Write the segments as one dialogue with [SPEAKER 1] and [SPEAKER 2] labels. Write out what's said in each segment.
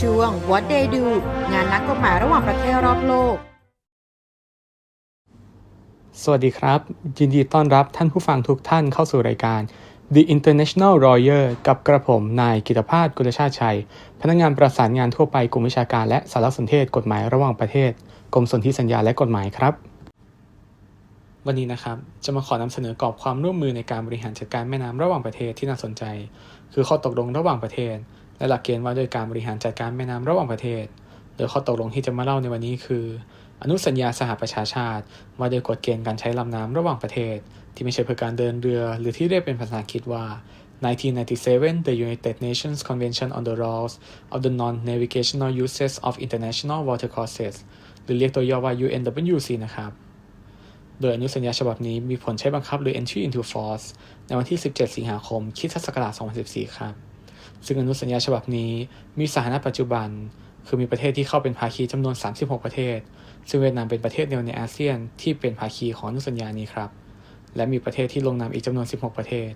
[SPEAKER 1] ช่วง
[SPEAKER 2] What They Do งานนักกฎหมายระหว่างประเทศรอบโลก
[SPEAKER 3] สวัสดีครับ ยินดีต้อนรับท่านผู้ฟังทุกท่านเข้าสู่รายการ The International Lawyer กับกระผมนายกิตภาสกุลชาติชัย พนักงานประสานงานทั่วไปกลุ่มวิชาการและสารสนเทศกฎหมายระหว่างประเทศ กรมสนธิสัญญาและกฎหมายครับ วันนี้นะครับ จะมาขอนำเสนอกรอบความร่วมมือในการบริหารจัดการแม่น้ำระหว่างประเทศที่น่าสนใจ คือข้อตกลงระหว่างประเทศ และหลักเกณฑ์ว่าโดยการบริหารจัดการแม่น้ำระหว่างประเทศ โดยข้อตกลงที่จะมาเล่าในวันนี้คือ อนุสัญญาสหประชาชาติ ว่าโดยกฎเกณฑ์การใช้ลำน้ำระหว่างประเทศ ที่ไม่ใช่เพื่อการเดินเรือ หรือที่เรียกเป็นภาษาอังกฤษว่า 1997 the United Nations Convention on the Rules of the Non-Navigational Uses of International Watercourses หรือเรียกตัวย่อว่า UNWC นะครับ โดยอนุสัญญาฉบับนี้มีผลใช้บังคับหรือ entry into force ในวันที่ 17 สิงหาคมคริดศักราช2014 ครับ ซึ่งอนุสัญญาฉบับนี้มีสถานะปัจจุบัน คือมีประเทศที่เข้าเป็นภาคีจำนวน 36 ประเทศ ซึ่งเวียดนามเป็นประเทศเดียวในอาเซียนที่เป็นภาคีของอนุสัญญานี้ครับ และมีประเทศที่ลงนามอีกจำนวน 16 ประเทศ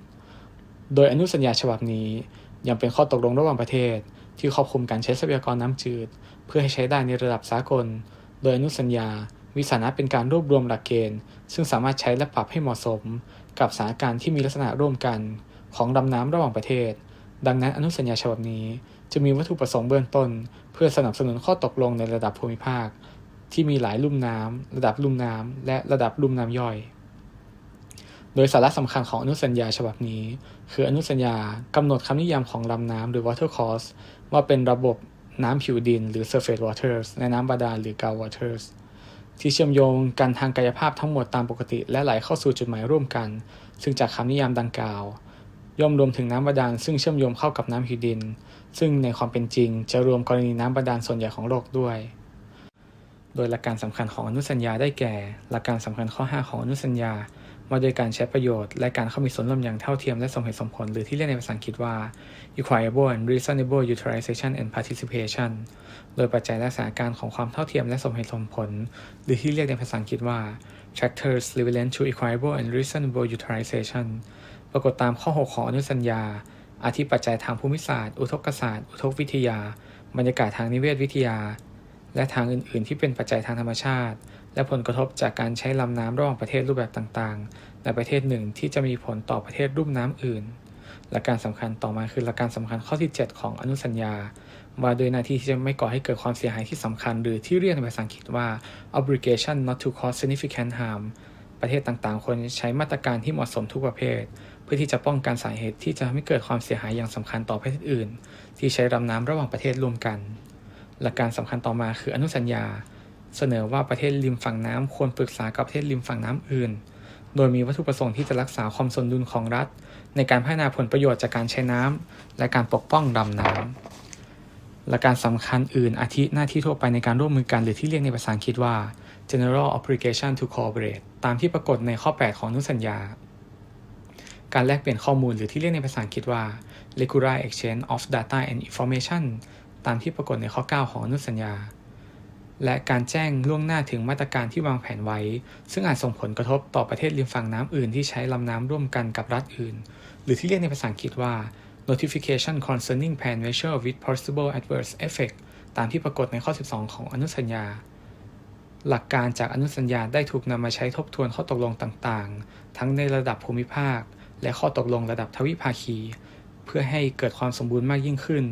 [SPEAKER 3] โดยอนุสัญญาฉบับนี้ยังเป็นข้อตกลงระหว่างประเทศ ที่ครอบคลุมการใช้ทรัพยากรน้ำจืด เพื่อให้ใช้ได้ในระดับสากล โดยอนุสัญญามีสานะเป็นการรวบรวมหลักเกณฑ์ ซึ่งสามารถใช้และปรับให้เหมาะสม กับสถานการณ์ที่มีลักษณะร่วมกัน ของลำน้ำระหว่างประเทศ ดังนั้นอนุสัญญาฉบับนี้จะมีวัตถุประสงค์เบื้องต้น เพื่อสนับสนุนข้อตกลงในระดับภูมิภาค ที่มีหลายลุ่มน้ำระดับลุ่มน้ำและระดับลุ่มน้ำย่อย โดยสาระสำคัญของอนุสัญญาฉบับนี้ คืออนุสัญญากำหนดคำนิยามของลำน้ำหรือ water course ว่าเป็นระบบน้ำผิวดินหรือ surface waters ในน้ำบาดาลหรือ ground waters ที่เชื่อมโยงกันทางกายภาพทั้งหมดตามปกติ และไหลเข้าสู่จุดหมายร่วมกัน ซึ่งจากคำนิยามดังกล่าว ย่อมรวมถึงน้ำบาดาลซึ่งเชื่อมโยงเข้ากับน้ำผิวดิน ซึ่งในความเป็นจริงจะรวมกรณีน้ำบาดาลส่วนใหญ่ของโลกด้วย โดยหลักการสำคัญของอนุสัญญาได้แก่ หลักการสำคัญข้อ 5 ของอนุสัญญาว่าโดยการใช้ประโยชน์ และการเข้ามีส่วนร่วมอย่างเท่าเทียมและสมเหตุสมผล หรือที่เรียกในภาษาอังกฤษว่า equitable and reasonable utilization and participation โดยปัจจัยและสถานการณ์ของความเท่าเทียมและสมเหตุสมผล หรือที่เรียกในภาษาอังกฤษว่า factors relevant to equitable and reasonable utilization รากฏตามข้อ 6 ของอนุสัญญาอาทิปัจจัยทางภูมิศาสตร์ อุทกศาสตร์ อุทกวิทยา บรรยากาศทางนิเวศวิทยา และทางอื่น ๆ ที่เป็นปัจจัยทางธรรมชาติ และผลกระทบจากการใช้ลำน้ำระหว่างประเทศรูปแบบต่างๆ ในประเทศหนึ่งที่จะมีผลต่อประเทศรุ่มน้ำอื่น หลักการสำคัญต่อมาคือหลักการสำคัญข้อที่ 7 ของอนุสัญญา ว่าโดยหน้าที่ที่จะไม่ก่อให้เกิดความเสียหายที่สำคัญ หรือที่เรียกในภาษาอังกฤษว่า obligation not to cause significant harm ประเทศต่างๆควรใช้มาตรการที่เหมาะสมทุกประเภท เพื่อที่จะป้องกันสาเหตุที่จะทำให้เกิดความเสียหายอย่างสำคัญต่อประเทศอื่น ที่ใช้ลำน้ำระหว่างประเทศร่วมกัน หลักการสำคัญต่อมาคืออนุสัญญา เสนอว่าประเทศริมฝั่งน้ำควรปรึกษากับประเทศริมฝั่งน้ำอื่น โดยมีวัตถุประสงค์ที่จะรักษาความสมดุลของรัฐ ในการพัฒนาผลประโยชน์จากการใช้น้ำและการปกป้องลำน้ำและการสำคัญอื่นอาทิหน้าที่ทั่วไปในการร่วมมือกันหรือที่เรียกในภาษาอังกฤษว่า general obligation to cooperate ตามที่ปรากฏในข้อ 8 ของอนุสัญญา การแลกเปลี่ยนข้อมูลหรือที่เรียกในภาษาอังกฤษว่า regular exchange of data and information ตามที่ปรากฏในข้อ 9 ของอนุสัญญา และการแจ้งล่วงหน้าถึงมาตรการที่วางแผนไว้ ซึ่งอาจส่งผลกระทบต่อประเทศริมฝั่งน้ำอื่นที่ใช้ลำน้ำร่วมกันกับรัฐอื่น หรือที่เรียกในภาษาอังกฤษว่า notification concerning plan measure with possible adverse effect ตามที่ปรากฏในข้อ 12 ของอนุสัญญาหลักการจากอนุสัญญาได้ถูกนำมาใช้ทบทวนข้อตกลงต่างๆ ทั้งในระดับภูมิภาค และข้อตกลงระดับทวิภาคี เพื่อให้เกิดความสมบูรณ์มากยิ่งขึ้น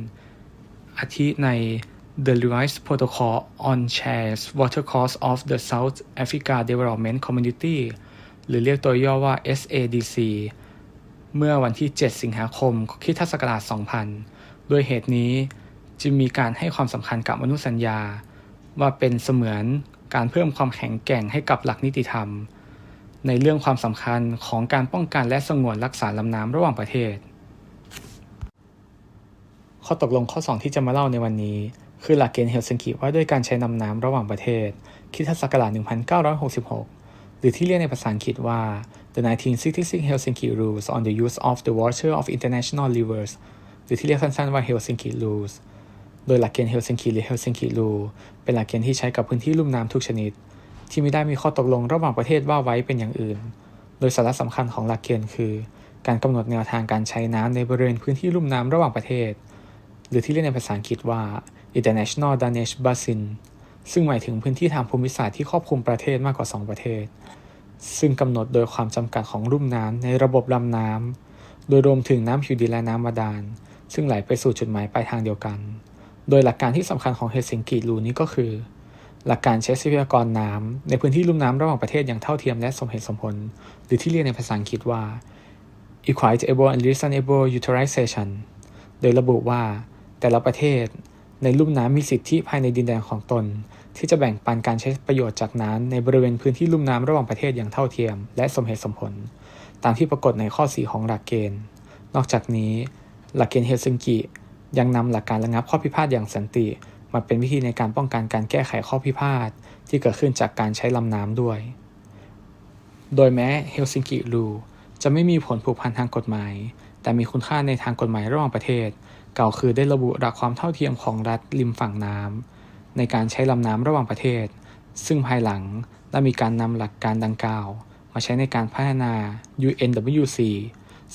[SPEAKER 3] อาทิใน The Revised Protocol on Shares Water Costs of the South Africa Development Community หรือเรียกตัวย่อว่า SADC เมื่อวันที่ 7 สิงหาคมคริสตศักราช 2000 ด้วยเหตุนี้จึงมีการให้ความสำคัญกับอนุสัญญา ว่าเป็นเสมือนการเพิ่มความแข็งแกร่งให้กับหลักนิติธรรม ในเรื่องความสำคัญของการป้องกันและสงวนรักษาลำน้ำระหว่างประเทศ ข้อตกลงข้อ 2 ที่จะมาเล่าในวันนี้ คือหลักเกณฑ์เฮลซิงกิว่าด้วยการใช้นำน้ำระหว่างประเทศคริสตศักราช1966 หรือที่เรียกในภาษาอังกฤษว่า The 1966 Helsinki Rules on the Use of the Water of International Rivers หรือที่เรียกสั้นๆว่า Helsinki Rules โดยหลักเกณฑ์เฮลซิงกิหรือ Helsinki Rule เป็นหลักเกณฑ์ที่ใช้กับพื้นที่ลุ่มน้ำทุกชนิด ที่ไม่ได้มีข้อตกลงระหว่างประเทศว่าไว้เป็นอย่างอื่น โดยสาระสำคัญของหลักเกณฑ์คือ การกำหนดแนวทางการใช้น้ำในบริเวณพื้นที่ลุ่มน้ำระหว่างประเทศ หรือที่เรียกในภาษาอังกฤษว่า International Drainage Basin ซึ่งหมายถึงพื้นที่ทางภูมิศาสตร์ที่ครอบคลุมประเทศมากกว่า 2 ประเทศ ซึ่งกำหนดโดยความจำกัดของลุ่มน้ำในระบบลำน้ำโดยรวมถึงน้ำผิวดินและน้ำบาดาล ซึ่งไหลไปสู่จุดหมายปลายทางเดียวกัน โดยหลักการที่สำคัญของเฮลซิงกิรูนี้ก็คือ หลักการใช้ทรัพยากรน้ำในพื้นที่ลุ่มน้ำระหว่างประเทศอย่างเท่าเทียมและสมเหตุสมผล หรือที่เรียกในภาษาอังกฤษว่า equitable and reasonable utilization โดยระบุว่า แต่ละประเทศในลุ่มน้ำมีสิทธิภายในดินแดนของตน ที่จะแบ่งปันการใช้ประโยชน์จากน้ำในบริเวณพื้นที่ลุ่มน้ำระหว่างประเทศอย่างเท่าเทียม และสมเหตุสมผล ตามที่ปรากฏในข้อ 4 ของหลักเกณฑ์ นอกจากนี้ หลักเกณฑ์เฮลซิงกิยังนำหลักการระงับข้อพิพาทอย่างสันติ มาเป็นวิธีในการป้องกันการแก้ไขข้อพิพาทที่เกิดขึ้นจากการใช้ลำน้ำด้วย โดยแม้เฮลซิงกิรูจะไม่มีผลผูกพันทางกฎหมาย แต่มีคุณค่าในทางกฎหมายระหว่างประเทศ เก่าคือได้ระบุหลักความเท่าเทียมของรัฐริมฝั่งน้ำในการใช้ลำน้ำระหว่างประเทศ ซึ่งภายหลังได้มีการนำหลักการดังกล่าว มาใช้ในการพัฒนา UNWC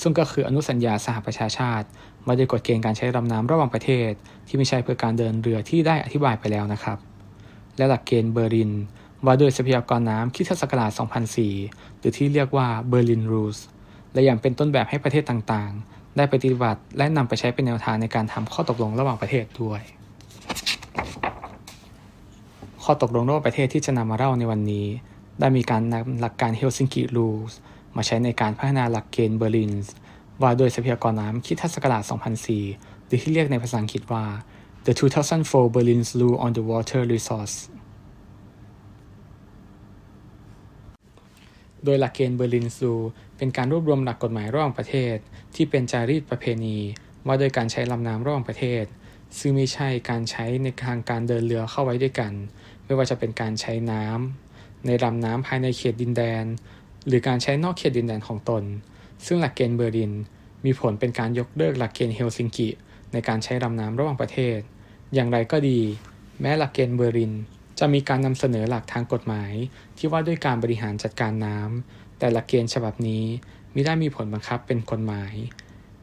[SPEAKER 3] ซึ่งก็คืออนุสัญญาสหประชาชาติมาด้วยกฎเกณฑ์การใช้ลำน้ำระหว่างประเทศ ที่ไม่ใช่เพื่อการเดินเรือที่ได้อธิบายไปแล้วนะครับ และหลักเกณฑ์เบอร์ลิน ว่าด้วยทรัพยากรน้ำคริสตศักราช2004 หรือที่เรียกว่า Berlin Rules และอย่างเป็นต้นแบบให้ประเทศต่างๆ ได้ปฏิบัติและนำไปใช้เป็นแนวทางในการทำข้อตกลงระหว่างประเทศด้วย ข้อตกลงระหว่างประเทศที่จะนำมาเล่าในวันนี้ ได้มีการนำหลักการ Helsinki Rules มาใช้ในการพัฒนาหลักเกณฑ์เบอร์ลินว่าโดยทรัพยากรน้ำคริสตศักราช2004 หรือที่เรียกในภาษาอังกฤษว่า The 2004 Berlin Rule on the Water Resource โดยหลักเกณฑ์เบอร์ลินซูเป็นการรวบรวมหลักกฎหมายระหว่างประเทศ ที่เป็นจารีตประเพณี ว่าโดยการใช้ลำน้ำระหว่างประเทศ ซึ่งไม่ใช่การใช้ในทางการเดินเรือเข้าไว้ด้วยกัน ไม่ว่าจะเป็นการใช้น้ำในลำน้ำภายในเขตดินแดน หรือการใช้นอกเขตดินแดนของตน ซึ่งหลักเกณฑ์เบอร์ลิน มีผลเป็นการยกเลิกหลักเกณฑ์เฮลซิงกิ ในการใช้ลำน้ำระหว่างประเทศ อย่างไรก็ดี แม้หลักเกณฑ์เบอร์ลิน จะมีการนำเสนอหลักทางกฎหมาย ที่ว่าด้วยการบริหารจัดการน้ำแต่หลักเกณฑ์ฉบับนี้มิได้มีผลบังคับเป็นกฎหมาย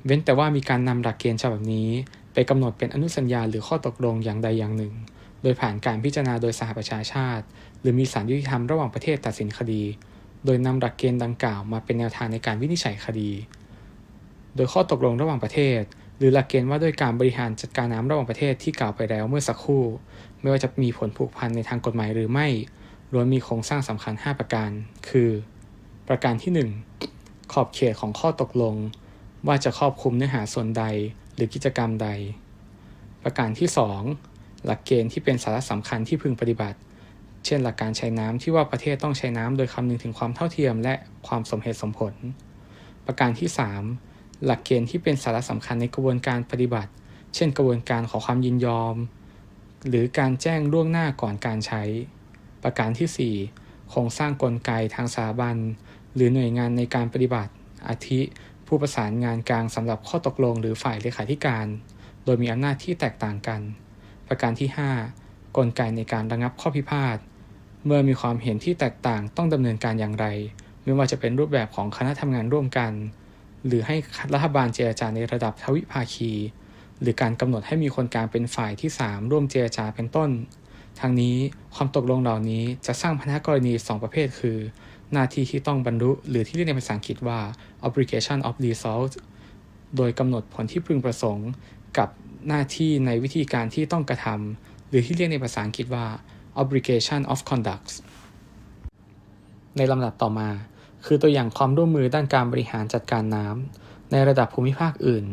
[SPEAKER 3] เว้นแต่ว่ามีการนำหลักเกณฑ์ฉบับนี้ ไปกำหนดเป็นอนุสัญญาหรือข้อตกลงอย่างใดอย่างหนึ่ง โดยผ่านการพิจารณาโดยสหประชาชาติ หรือมีศาลยุติธรรมระหว่างประเทศตัดสินคดี โดยนำหลักเกณฑ์ดังกล่าวมาเป็นแนวทางในการวินิจฉัยคดี โดยข้อตกลงระหว่างประเทศ หรือหลักเกณฑ์ว่าด้วยการบริหารจัดการน้ำระหว่างประเทศที่กล่าวไปแล้วเมื่อสักครู่ ไม่ว่าจะมีผลผูกพันในทางกฎหมายหรือไม่ล้วนมีโครงสร้างสำคัญ 5 ประการ คือ ประการที่ 1 ขอบเขตของข้อตกลง ว่าจะครอบคลุมเนื้อหาส่วนใดหรือกิจกรรมใด ประการที่ 2 หลักเกณฑ์ที่เป็นสาระสำคัญที่พึงปฏิบัติ เช่นหลักการใช้น้ำที่ว่าประเทศต้องใช้น้ำโดยคำนึงถึงความเท่าเทียมและความสมเหตุสมผล ประการที่ 3 หลักเกณฑ์ที่เป็นสาระสำคัญในกระบวนการปฏิบัติ เช่น กระบวนการขอความยินยอม หรือการแจ้งล่วงหน้าก่อนการใช้ ประการที่ 4 โครงสร้างกลไกทางสถาบัน หรือหน่วยงานในการปฏิบัติ อาทิ ผู้ประสานงานกลางสำหรับข้อตกลง หรือฝ่ายเลขาธิการ โดยมีอำนาจที่แตกต่างกัน ประการที่ 5 กลไกในการระงับข้อพิพาท เมื่อมีความเห็นที่แตกต่างต้องดำเนินการอย่างไร ไม่ว่าจะเป็นรูปแบบของคณะทำงานร่วมกัน หรือให้รัฐบาลเจรจาในระดับทวิภาคี หรือการกำหนดให้มีคนกลางเป็นฝ่ายที่ 3 ร่วมเจรจาเป็นต้นทั้งนี้ความตกลงเหล่านี้จะสร้างพันธกรณี 2 ประเภท คือ หน้าที่ที่ต้องบรรลุหรือที่เรียกในภาษาอังกฤษว่า obligation of result โดยกำหนดผลที่พึงประสงค์ กับหน้าที่ในวิธีการที่ต้องกระทำหรือที่เรียกในภาษาอังกฤษว่า obligation of conduct ในลำดับต่อมา คือตัวอย่างความร่วมมือด้านการบริหารจัดการน้ำในระดับภูมิภาคอื่น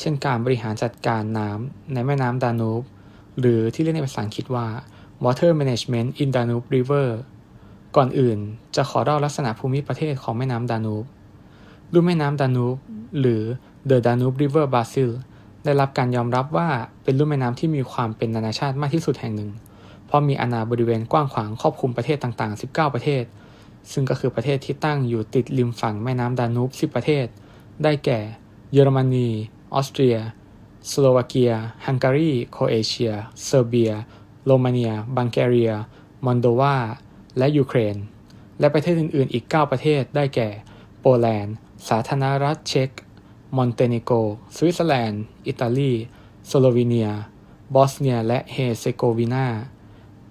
[SPEAKER 3] เช่นการบริหารจัดการน้ำในแม่น้ำดานูบหรือที่เรียกในภาษาอังกฤษว่า water management in Danube River ก่อนอื่นจะขอเล่าลักษณะภูมิประเทศของแม่น้ำดานูบรุ่มแม่น้ำดานูบหรือ The Danube River Basin ได้รับการยอมรับว่าเป็นรุ่มแม่น้ำที่มีความเป็นนานาชาติมากที่สุดแห่งหนึ่ง เพราะมีอาณาบริเวณกว้างขวางครอบคลุมประเทศต่างๆ 19 ประเทศ ซึ่งก็คือประเทศที่ตั้งอยู่ติดริมฝั่งแม่น้ำดานูบ 10 ประเทศ ได้แก่ เยอรมนี ออสเตรีย สโลวาเกีย ฮังการี โครเอเชีย เซอร์เบีย โรมาเนีย บังแกเรีย มอนโดวา และยูเครน และประเทศอื่นๆ อีก 9 ประเทศ ได้แก่ โปแลนด์ สาธารณรัฐเช็ก มอนเตเนโก สวิตเซอร์แลนด์ อิตาลี สโลวีเนีย บอสเนีย และเฮเซโกวีนา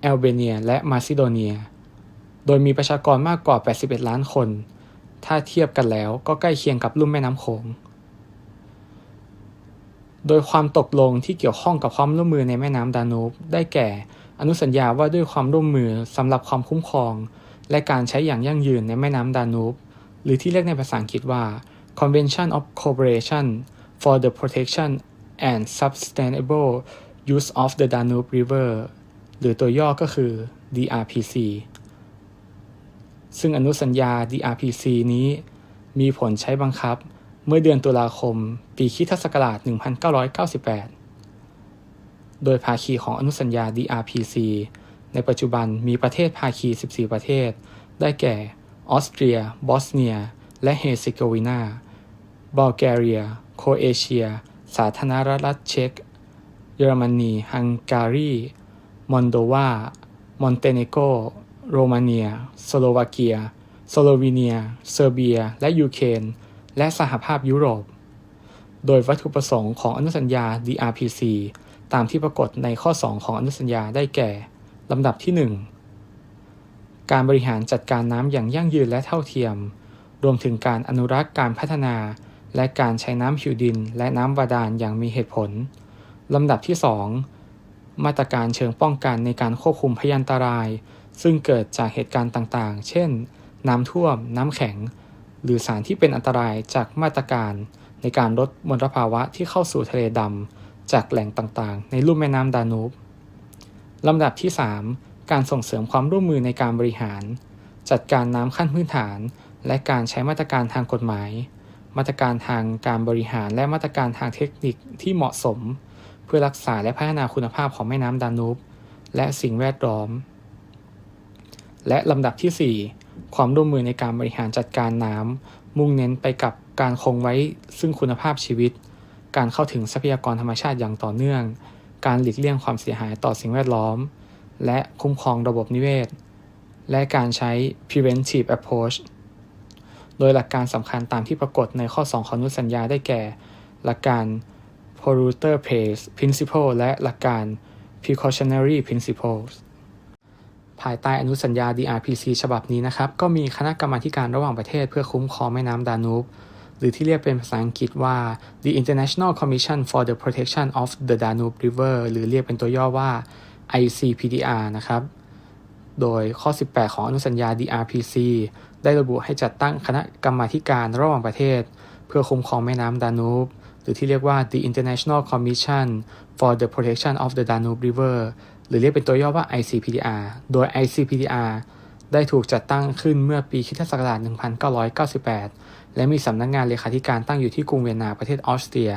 [SPEAKER 3] แอลเบเนีย และมาซิโดเนีย โดยมีประชากรมากกว่า 81 ล้านคน ถ้าเทียบกันแล้วก็ใกล้เคียงกับลุ่มแม่น้ำโขง โดยความตกลงที่เกี่ยวข้องกับความร่วมมือในแม่น้ำดานูบได้แก่ อนุสัญญาว่าด้วยความร่วมมือสำหรับความคุ้มครอง และการใช้อย่างยั่งยืนในแม่น้ำดานูบ หรือที่เรียกในภาษาอังกฤษว่า Convention of Cooperation for the Protection and Sustainable Use of the Danube River หรือตัวย่อก็คือ DRPC ซึ่งอนุสัญญา DRPC นี้ มีผลใช้บังคับเมื่อเดือนตุลาคม ปีคริสตศักราช 1998 โดยภาคีของอนุสัญญา DRPC ในปัจจุบันมีประเทศภาคี 14 ประเทศ ได้แก่ ออสเตรีย บอสเนีย และเฮเซโกวีนา บัลแกเรีย โคเอเชีย สาธารณรัฐเช็ก เยอรมนี ฮังการี มอนโดวามอนเตเนโกโรมาเนีย สโลวาเกีย สโลวีเนีย เซอร์เบีย และยูเครนและสหภาพยุโรป โดยวัตถุประสงค์ของอนุสัญญา DRPC ตามที่ปรากฏในข้อ 2 ของอนุสัญญาได้แก่ ลำดับที่ 1 การบริหารจัดการน้ำอย่างยั่งยืนและเท่าเทียม รวมถึงการอนุรักษ์การพัฒนา และการใช้น้ำผิวดิน และน้ำบาดาลอย่างมีเหตุผล ลำดับที่ 2 มาตรการเชิงป้องกันในการควบคุมพยันตราย ซึ่งเกิดจากเหตุการณ์ต่างๆ เช่น น้ำท่วม น้ำแข็ง หรือสารที่เป็นอันตรายจากมาตรการในการลดมลภาวะที่เข้าสู่ทะเลดำจากแหล่งต่างๆ ในลุ่มแม่น้ำดานูบลำดับที่ 3 การส่งเสริมความร่วมมือในการบริหาร จัดการน้ำขั้นพื้นฐาน และการใช้มาตรการทางกฎหมาย มาตรการทางการบริหารและมาตรการทางเทคนิคที่เหมาะสม พื่อรักษาและพัฒนาคุณภาพของแม่น้ำดานูบและสิ่งแวดล้อม และลำดับที่ 4 ความร่วมมือในการบริหารจัดการน้ำมุ่งเน้นไปกับการคงไว้ซึ่งคุณภาพชีวิต การเข้าถึงทรัพยากรธรรมชาติอย่างต่อเนื่อง การหลีกเลี่ยงความเสียหายต่อสิ่งแวดล้อม และคุ้มครองระบบนิเวศ และการใช้ preventive approach โดยหลักการสำคัญตามที่ปรากฏในข้อ 2 ของนุสัญญาได้แก่ หลักการ polluter pays principle และหลักการ precautionary principles ภายใต้อนุสัญญา DRPC ฉบับนี้นะครับ ก็มีคณะกรรมาการระหว่างประเทศเพื่อคุ้มครองแม่น้ำดานูบหรือที่เรียกเป็นภาษาอังกฤษว่า the International Commission for the Protection of the Danube River หรือเรียกเป็นตัวย่อว่า ICPDR นะครับ โดยข้อ 18 ของอนุสัญญา DRPC ได้ระบุให้จัดตั้งคณะกรรมาการระหว่างประเทศ เพื่อคุ้มครองแม่น้ำดานูบ หรือที่เรียกว่า the International Commission for the Protection of the Danube River หรือเรียกเป็นตัวย่อว่า ICPDR โดย ICPDR ได้ถูกจัดตั้งขึ้นเมื่อปีคริสตศักราช1998 และมีสำนักงานเลขาธิการตั้งอยู่ที่กรุงเวียนนาประเทศออสเตรีย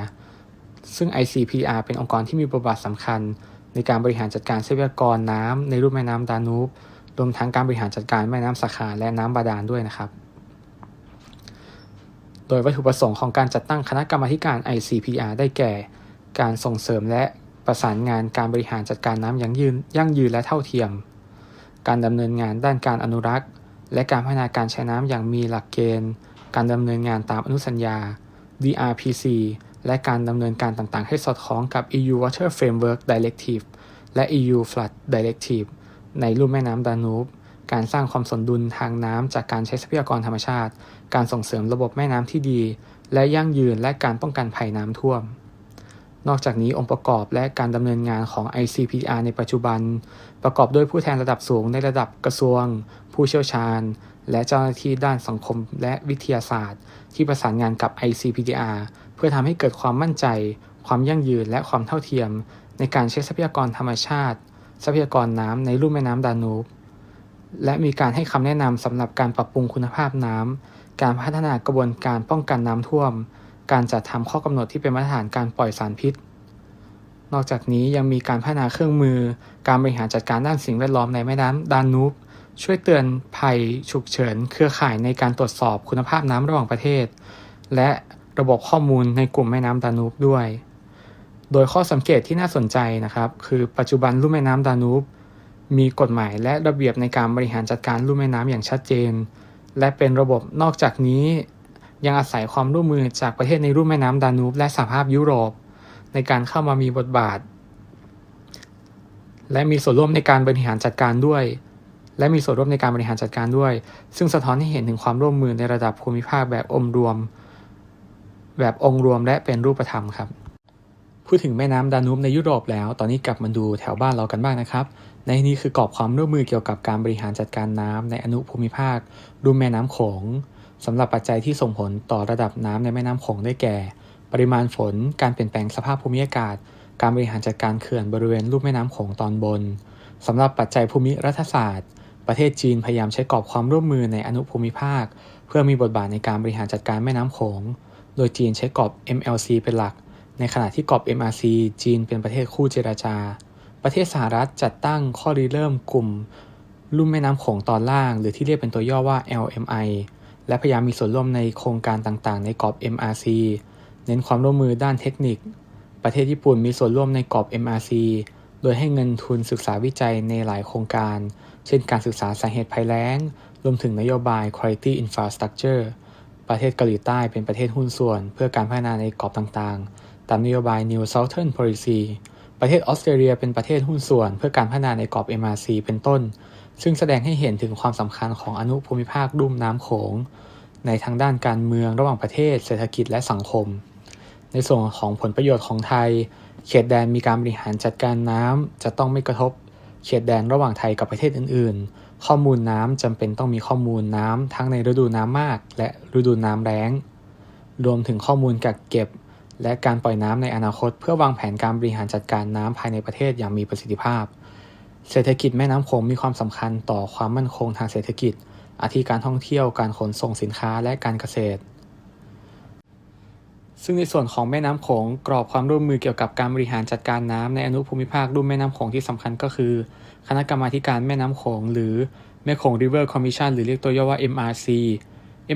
[SPEAKER 3] ซึ่ง ICPDR เป็นองค์กรที่มีบทบาทสำคัญ ในการบริหารจัดการทรัพยากรน้ำในรูปแม่น้ำดานูบ รวมทั้งการบริหารจัดการแม่น้ำสาขาและน้ำบาดาลด้วยนะครับ โดยวัตถุประสงค์ของการจัดตั้งคณะกรรมาธิการ ICPR ได้แก่ การส่งเสริมและประสานงานการบริหารจัดการน้ำยั่งยืนยั่งยืนและเท่าเทียม การดำเนินงานด้านการอนุรักษ์ และการพัฒนาการใช้น้ำอย่างมีหลักเกณฑ์ การดำเนินงานตามอนุสัญญา DRPC และการดำเนินการต่างๆ ให้สอดคล้องกับ EU Water Framework Directive และ EU Flood Directive ในลุ่มแม่น้ำดานูบ การสร้างความสมดุลทางน้ำจากการใช้ทรัพยากรธรรมชาติ การส่งเสริมระบบแม่น้ำที่ดี และยั่งยืนและการป้องกันภัยน้ำท่วม นอกจากนี้องค์ประกอบและการดำเนินงานของ ICPR ในปัจจุบัน ประกอบด้วยผู้แทนระดับสูงในระดับกระทรวง ผู้เชี่ยวชาญ และเจ้าหน้าที่ด้านสังคมและวิทยาศาสตร์ ที่ประสานงานกับ ICPR เพื่อทำให้เกิดความมั่นใจ ความยั่งยืนและความเท่าเทียม ในการใช้ทรัพยากรธรรมชาติ ทรัพยากรน้ำในลุ่แม่น้ำดานูบ และมีการให้คำแนะนำสำหรับการปรับปรุงคุณภาพน้ำ การพัฒนากระบวนการป้องกันน้ำท่วม การจัดทำข้อกำหนดที่เป็นมาตรฐานการปล่อยสารพิษ นอกจากนี้ยังมีการพัฒนาเครื่องมือ การบริหารจัดการด้านสิ่งแวดล้อมในแม่น้ำดานูบ ช่วยเตือนภัยฉุกเฉิน เครือข่ายในการตรวจสอบคุณภาพน้ำระหว่างประเทศ และระบบข้อมูลในกลุ่มแม่น้ำดานูบด้วย โดยข้อสังเกตที่น่าสนใจนะครับ คือปัจจุบันลุ่มแม่น้ำดานูบ มีกฎหมายและระเบียบในการบริหารจัดการลุ่มแม่น้ำอย่างชัดเจน และเป็นระบบนอกจากนี้ ยังอาศัยความร่วมมือจากประเทศในรุ่มแม่น้ำดานูบและสหภาพยุโรป ในการเข้ามามีบทบาท และมีส่วนร่วมในการบริหารจัดการด้วย และมีส่วนร่วมในการบริหารจัดการด้วย ซึ่งสะท้อนให้เห็นถึงความร่วมมือในระดับภูมิภาคแบบองค์รวม แบบองค์รวมและเป็นรูปธรรมครับ พูดถึงแม่น้ำดานูบในยุโรปแล้ว ตอนนี้กลับมาดูแถวบ้านเรากันบ้างนะครับ ในนี้คือกรอบความร่วมมือเกี่ยวกับการบริหารจัดการน้ำในอนุภูมิภาครุ่มแม่น้ำโขงสำหรับปัจจัยที่ส่งผลต่อระดับน้ำในแม่น้ำโขงได้แก่ ปริมาณฝน การเปลี่ยนแปลงสภาพภูมิอากาศ การบริหารจัดการเขื่อนบริเวณลุ่มแม่น้ำโขงตอนบนสำหรับปัจจัยภูมิรัฐศาสตร์ ประเทศจีนพยายามใช้กรอบความร่วมมือในอนุภูมิภาค เพื่อมีบทบาทในการบริหารจัดการแม่น้ำโขง โดยจีนใช้กรอบ MLC เป็นหลัก ในขณะที่กรอบ MRC จีนเป็นประเทศคู่เจราจา ประเทศสหรัฐจัดตั้งข้อริเริ่มกลุ่มลุ่มแม่น้ำโขงตอนล่าง หรือที่เรียกเป็นตัวย่อว่า LMI และพยายามมีส่วนร่วมในโครงการต่างๆ ในกรอบ MRC เน้นความร่วมมือด้านเทคนิค ประเทศญี่ปุ่นมีส่วนร่วมในกรอบ MRC โดยให้เงินทุนศึกษาวิจัยในหลายโครงการ เช่นการศึกษาสาเหตุภัยแล้ง รวมถึงนโยบาย Quality Infrastructure ประเทศเกาหลีใต้เป็นประเทศหุ้นส่วน เพื่อการพัฒนาในกรอบต่างๆ ตามนโยบาย New Southern Policy ประเทศออสเตรเลียเป็นประเทศหุ้นส่วน เพื่อการพัฒนาในกรอบ MRC เป็นต้น ซึ่งแสดงให้เห็นถึงความสำคัญของอนุภูมิภาคลุ่มน้ำโขง ในทางด้านการเมืองระหว่างประเทศ เศรษฐกิจและสังคม ในส่วนของผลประโยชน์ของไทย เขตแดนมีการบริหารจัดการน้ำจะต้องไม่กระทบ เขตแดนระหว่างไทยกับประเทศอื่น ๆ ข้อมูลน้ำจำเป็นต้องมีข้อมูลน้ำทั้งในฤดูน้ำมาก และฤดูน้ำแล้งรวมถึงข้อมูลกักเก็บ และการปล่อยน้ำในอนาคต เพื่อวางแผนการบริหารจัดการน้ำภายในประเทศอย่างมีประสิทธิภาพ เศรษฐกิจแม่น้ำโขงมีความสำคัญต่อความมั่นคงทางเศรษฐกิจ อาทิการท่องเที่ยวการขนส่งสินค้าและการเกษตร ซึ่งในส่วนของแม่น้ำโขงกรอบความร่วมมือเกี่ยวกับการบริหารจัดการน้ำในอนุภูมิภาครุ่มแม่น้ำโขงที่สำคัญก็คือ คณะกรรมาการแม่น้ำโขงหรือแม่โขง River Commission หรือเรียกตัวย่อว่า MRC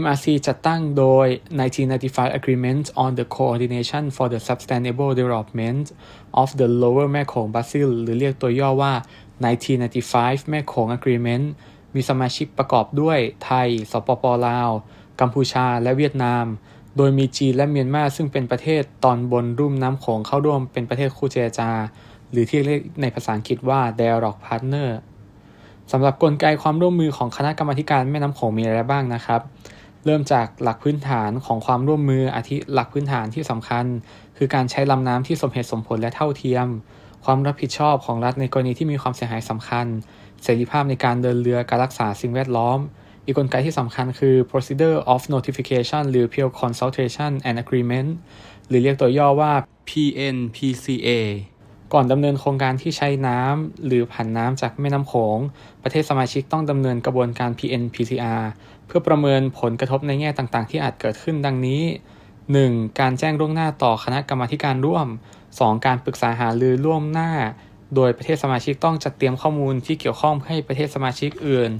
[SPEAKER 3] MRC จัดตั้งโดย 1995 Agreement on the Coordination for the Sustainable Development of the Lower แม่โขง Basin หรือเรียกตัวย่อว่า 1995 แม่โขง Agreement มีสมาชิกประกอบด้วยไทย สปปลาว กัมพูชา และเวียดนาม โดยมีจีนและเมียนมาซึ่งเป็นประเทศตอนบนรุ่มน้ำโขงเข้าร่วมเป็นประเทศคู่เจรจา หรือที่เรียกในภาษาอังกฤษว่า Dialogue Partner สำหรับกลไกความร่วมมือของคณะกรรมการแม่น้ำโขงมีอะไรบ้างนะครับ เริ่มจากหลักพื้นฐานของความร่วมมืออาทิหลักพื้นฐานที่สำคัญ คือการใช้ลำน้ำที่สมเหตุสมผลและเท่าเทียม ความรับผิดชอบของรัฐในกรณีที่มีความเสียหายสำคัญ เสรีภาพในการเดินเรือการรักษาสิ่งแวดล้อม อีกกลไกที่สำคัญคือ procedure of notification หรือ peer consultation and agreement หรือเรียกตัวย่อว่า PNPCA ก่อนดำเนินโครงการที่ใช้น้ำหรือผ่านน้ำจากแม่น้ำโขง ประเทศสมาชิกต้องดำเนินกระบวนการ PNPCR เพื่อประเมินผลกระทบในแง่ต่างๆ ที่อาจเกิดขึ้นดังนี้ 1. การแจ้งล่วงหน้าต่อคณะกรรมาการร่วม 2. การปรึกษาหารือร่วมหน้า โดยประเทศสมาชิกต้องจัดเตรียมข้อมูลที่เกี่ยวข้องให้ประเทศสมาชิกอื่น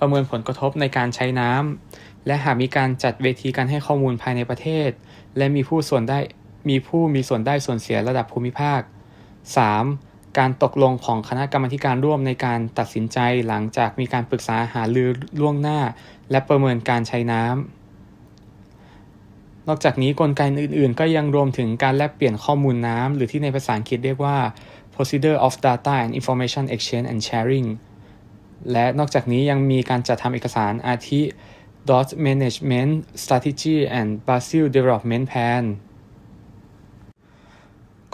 [SPEAKER 3] ประเมินผลกระทบในการใช้น้ำและหากมีการจัดเวทีการให้ข้อมูลภายในประเทศ และมีผู้ส่วนได้มีผู้มีส่วนได้ส่วนเสียระดับภูมิภาค 3. การตกลงของคณะกรรมาการร่วมในการตัดสินใจหลังจากมีการปรึกษาหารือล่วงหน้า และประเมินการใช้น้ำ นอกจากนี้กลไกอื่นๆ ก็ยังรวมถึงการแลกเปลี่ยนข้อมูลน้ำ หรือที่ในภาษาอังกฤษเรียกว่า procedure of data and information exchange and sharing และนอกจากนี้ยังมีการจัดทำเอกสารอาทิ dot management strategy and Brazil development plan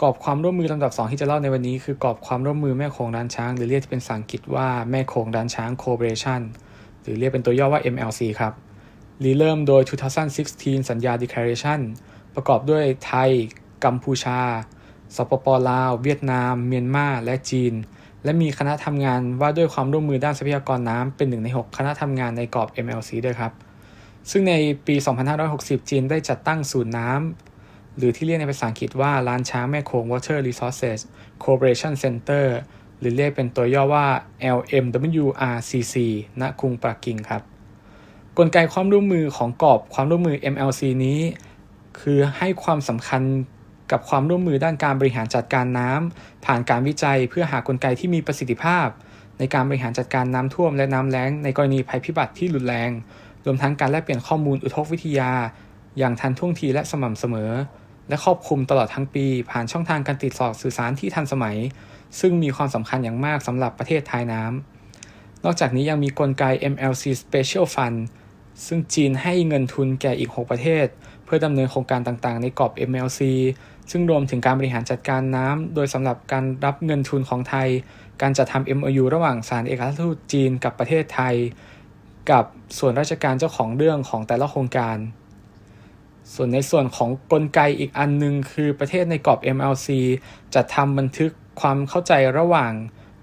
[SPEAKER 3] กรอบความร่วมมือลำดับ 2 ที่จะเล่าในวันนี้คือกรอบความร่วมมือแม่โขงด้านช้าง หรือเรียกเป็นภาษาอังกฤษว่าแม่โขงด้านช้าง Cooperation หรือเรียกเป็นตัวย่อว่า MLC ครับรีเริ่มโดย 2016 สัญญา Declaration ประกอบด้วยไทย กัมพูชา สปปลาว เวียดนาม เมียนมา และจีน และมีคณะทำงานว่าด้วยความร่วมมือด้านทรัพยากรน้ำเป็นหนึ่งใน 6 คณะทำงานในกรอบ MLC ด้วยครับ ซึ่งในปี 2560 จีนได้จัดตั้งศูนย์น้ำหรือที่เรียกในภาษาอังกฤษว่าล้านช้างแม่โขง Water Resources Cooperation Center หรือเรียกเป็นตัวย่อว่า LMWRCC ณกรุงปักกิ่งครับ กลไกความร่วมมือของกรอบความร่วมมือ MLC นี้ คือให้ความสำคัญกับความร่วมมือด้านการบริหารจัดการน้ำผ่านการวิจัยเพื่อหากลไกที่มีประสิทธิภาพ ในการบริหารจัดการน้ำท่วมและน้ำแล้งในกรณีภัยพิบัติที่รุนแรง รวมทั้งการแลกเปลี่ยนข้อมูลอุทกวิทยา อย่างทันท่วงทีและสม่ำเสมอ และครอบคลุมตลอดทั้งปี ผ่านช่องทางการติดต่อสื่อสารที่ทันสมัย ซึ่งมีความสำคัญอย่างมากสำหรับประเทศท้ายน้ำ นอกจากนี้ยังมีกลไก MLC Special Fund ซึ่งจีนให้เงินทุนแก่อีก 6 ประเทศ เพื่อดำเนินโครงการต่างๆ ในกรอบ MLC ซึ่งรวมถึงการบริหารจัดการน้ำ โดยสำหรับการรับเงินทุนของไทย การจัดทำ MOU ระหว่างสารเอกอัคราชทูตจีนกับประเทศไทย กับส่วนราชการเจ้าของเรื่องของแต่ละโครงการ ส่วนในส่วนของกลไกอีกอันหนึง คือประเทศในกรอบ MLC จัดทำบันทึกความเข้าใจระหว่าง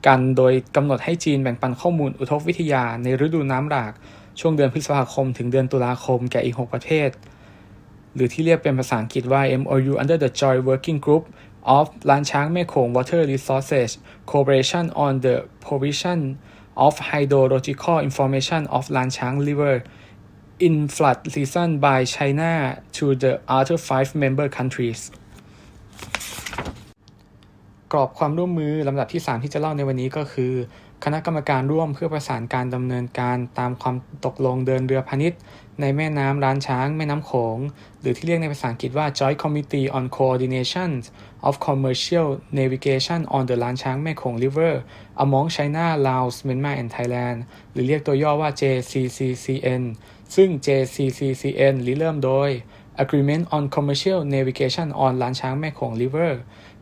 [SPEAKER 3] กันโดยกำหนดให้จีนแบ่งปันข้อมูลอุทกวิทยาในฤดูน้ำหลาก ช่วงเดือนพฤษภาคม ถึงเดือนตุลาคมแก่อีก 6 ประเทศ หรือที่เรียกเป็นภาษาอังกฤษว่า MOU under the Joint Working Group of ล้านช้างแม่โขง Water Resources Cooperation on the Provision of Hydrological Information of ล้านช้าง River in flood season by China to the other five member countries กรอบความร่วมมือลำดับที่ 3 ที่จะเล่าในวันนี้ก็คือ คณะกรรมการร่วมเพื่อประสานการดำเนินการตามความตกลงเดินเรือพาณิชย์ ในแม่น้ำล้านช้าง แม่น้ำโขง หรือที่เรียกในภาษาอังกฤษว่า Joint Committee on Coordination of Commercial Navigation on the ล้านช้างแม่โขง River among China, Laos, Myanmar and Thailand หรือเรียกตัวย่อว่า JCCCN ซึ่ง JCCCN ริเริ่มโดย Agreement on Commercial Navigation on ล้านช้างแม่โขง River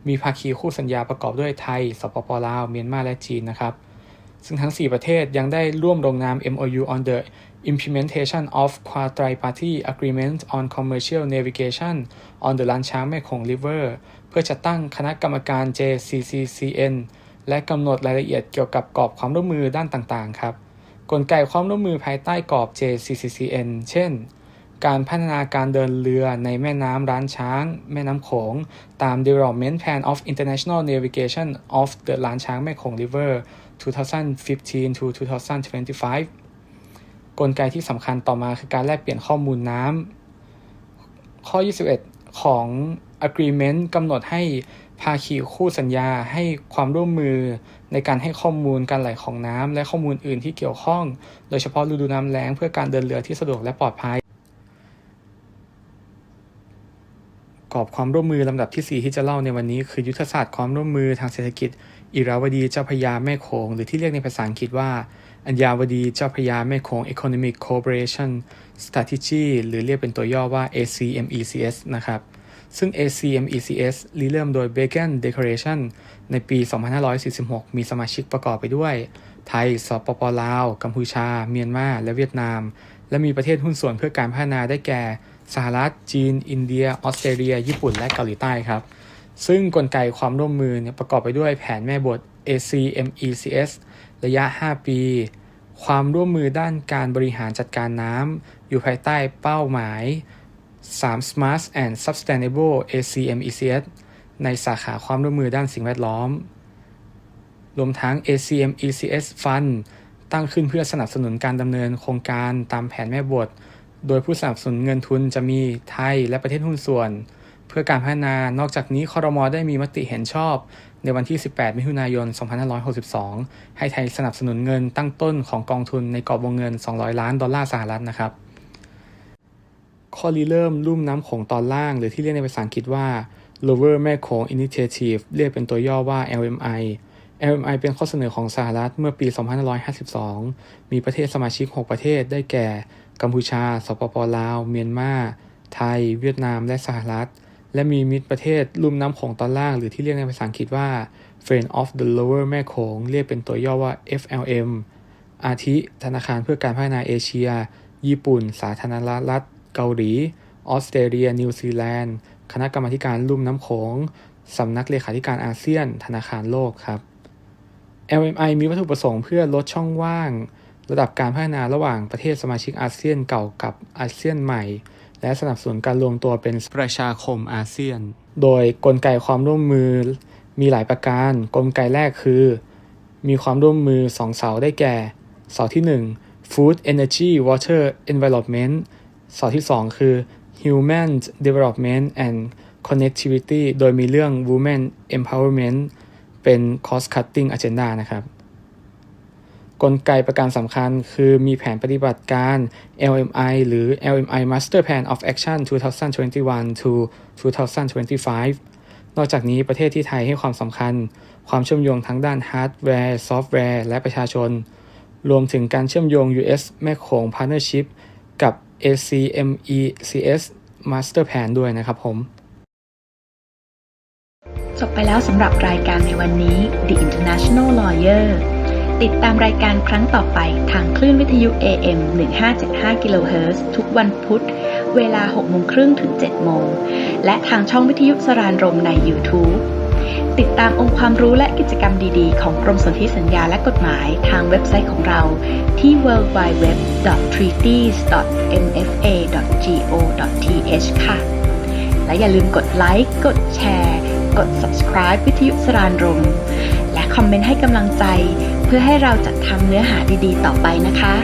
[SPEAKER 3] มีภาคีคู่สัญญาประกอบด้วยไทย สปปลาว เมียนมาและจีนนะครับ ซึ่งทั้ง 4 ประเทศยังได้ร่วมลงนาม MOU on the implementation of quadriparty agreement on commercial navigation on the ล้านช้างแม่โขง River เพื่อจัดตั้งคณะกรรมการ JCCCN และกำหนดรายละเอียดเกี่ยวกับกรอบความร่วมมือด้านต่างๆ ครับ กลไกความร่วมมือภายใต้กรอบ JCCCN เช่น การพัฒนาการเดินเรือในแม่น้ำร้านช้าง แม่น้ำโขง ตาม Development Plan of International Navigation of the ล้านช้างแม่โขง River 2015 to 2025 กลไกที่สำคัญต่อมาคือการแลกเปลี่ยนข้อมูลน้ำ ข้อ 21 ของ Agreement กำหนดให้ภาคีคู่สัญญาให้ความร่วมมือในการให้ข้อมูลการไหลของน้ำและข้อมูลอื่นที่เกี่ยวข้อง โดยเฉพาะฤดูน้ำแล้งเพื่อการเดินเรือที่สะดวกและปลอดภัย กรอบความร่วมมือลำดับที่ 4 ที่จะเล่าในวันนี้คือยุทธศาสตร์ความร่วมมือทางเศรษฐกิจ อิราวดีเจ้าพยาแม่โขงหรือที่เรียกในภาษาอังกฤษว่า อัญญาวดีเจ้าพยาแม่โขง Economic Cooperation Strategy หรือเรียกเป็นตัวย่อว่า ACMECS นะครับ ซึ่ง ACMECS ริเริ่มโดย Beacon Declaration ในปี 2546 มีสมาชิกประกอบไปด้วย ไทย สปปลาว กัมพูชา เมียนมา และเวียดนาม และมีประเทศหุ้นส่วนเพื่อการพัฒนาได้แก่ สหรัฐ จีน อินเดีย ออสเตรเลีย ญี่ปุ่น และเกาหลีใต้ครับ ซึ่งกลไกความร่วมมือประกอบไปด้วยแผนแม่บท ACMECS ระยะ 5 ปี ความร่วมมือด้านการบริหารจัดการน้ำอยู่ภายใต้เป้าหมาย 3 Smart and Sustainable ACMECS ในสาขาความร่วมมือด้านสิ่งแวดล้อม รวมทั้ง ACM ECS Fund ตั้งขึ้นเพื่อสนับสนุนการดำเนินโครงการตามแผนแม่บท โดยผู้สนับสนุนเงินทุนจะมีไทยและประเทศหุ้นส่วน เพื่อการพัฒนานอกจากนี้คอรมอได้มีมติเห็นชอบ ในวันที่ 18 มิถุนายน 2562 ให้ไทยสนับสนุนเงินตั้งต้นของกองทุนในกรอบวงเงิน 200 ล้านดอลลาร์สหรัฐนะครับ ข้อริเริ่มลุ่มน้ำโขงตอนล่าง หรือที่เรียกในภาษาอังกฤษว่า Lower แม่โขง Initiative เรียกเป็นตัวย่อว่า LMI LMI เป็นข้อเสนอของสหรัฐเมื่อปี 2552 มีประเทศสมาชิก 6 ประเทศได้แก่ กัมพูชา สปปลาว เมียนมา ไทย เวียดนาม และสหรัฐ และมีมิตรประเทศลุ่มน้ำโขงตอนล่าง หรือที่เรียกในภาษาอังกฤษว่า Friend of the Lower แม่โขง เรียกเป็นตัวย่อว่า FLM อาทิ ธนาคารเพื่อการพัฒนาเอเชีย ญี่ปุ่น สาธารณรัฐ เกาหลี ออสเตรเลีย นิวซีแลนด์ คณะกรรมาการลุ่มน้ำโขง สำนักเลขาธิการอาเซียน ธนาคารโลกครับ LMI มีวัตถุประสงค์เพื่อลดช่องว่าง ระดับการพัฒนาระหว่างประเทศสมาชิกอาเซียนเก่ากับอาเซียนใหม่ และสนับสนุนการรวมตัวเป็นประชาคมอาเซียน โดยกลไกความร่วมมือมีหลายประการ กลไกแรกคือ มีความร่วมมือสองเสาได้แก่ เสาที่ 1 Food Energy Water Environment เสาที่ 2 คือ Human Development and Connectivity โดยมีเรื่อง Women Empowerment เป็น Cost Cutting Agenda นะครับ กลไกประการสำคัญคือมีแผนปฏิบัติการ LMI หรือ LMI Master Plan of Action 2021 to 2025 นอกจากนี้ประเทศที่ไทยให้ความสำคัญ ความเชื่อมโยงทั้งด้านฮาร์ดแวร์ ซอฟต์แวร์ และประชาชน รวมถึงการเชื่อมโยง US แม่โขง Partnership กับ ACMECS Master Plan ด้วยนะครับผม
[SPEAKER 1] จบไปแล้วสำหรับรายการในวันนี้ The International Lawyer ติดตามรายการครั้งต่อไปทางคลื่นวิทยุ AM 1575 kHz ทุกวันพุธ เวลา6โมงครึ่งถึง7โมง และทางช่องวิทยุสรานรมใน YouTube ติดตามองค์ความรู้และกิจกรรมดีๆ ของกรมสนธิสัญญาและกฎหมายทางเว็บไซต์ของเราที่ www.treaties.mfa.go.th ค่ะและอย่าลืมกดไลค์ กดแชร์ กด subscribe วิทยุสรานรม และคอมเมนต์ให้กำลังใจ เพื่อให้เราจัดทำเนื้อหาดีๆ ต่อไปนะคะ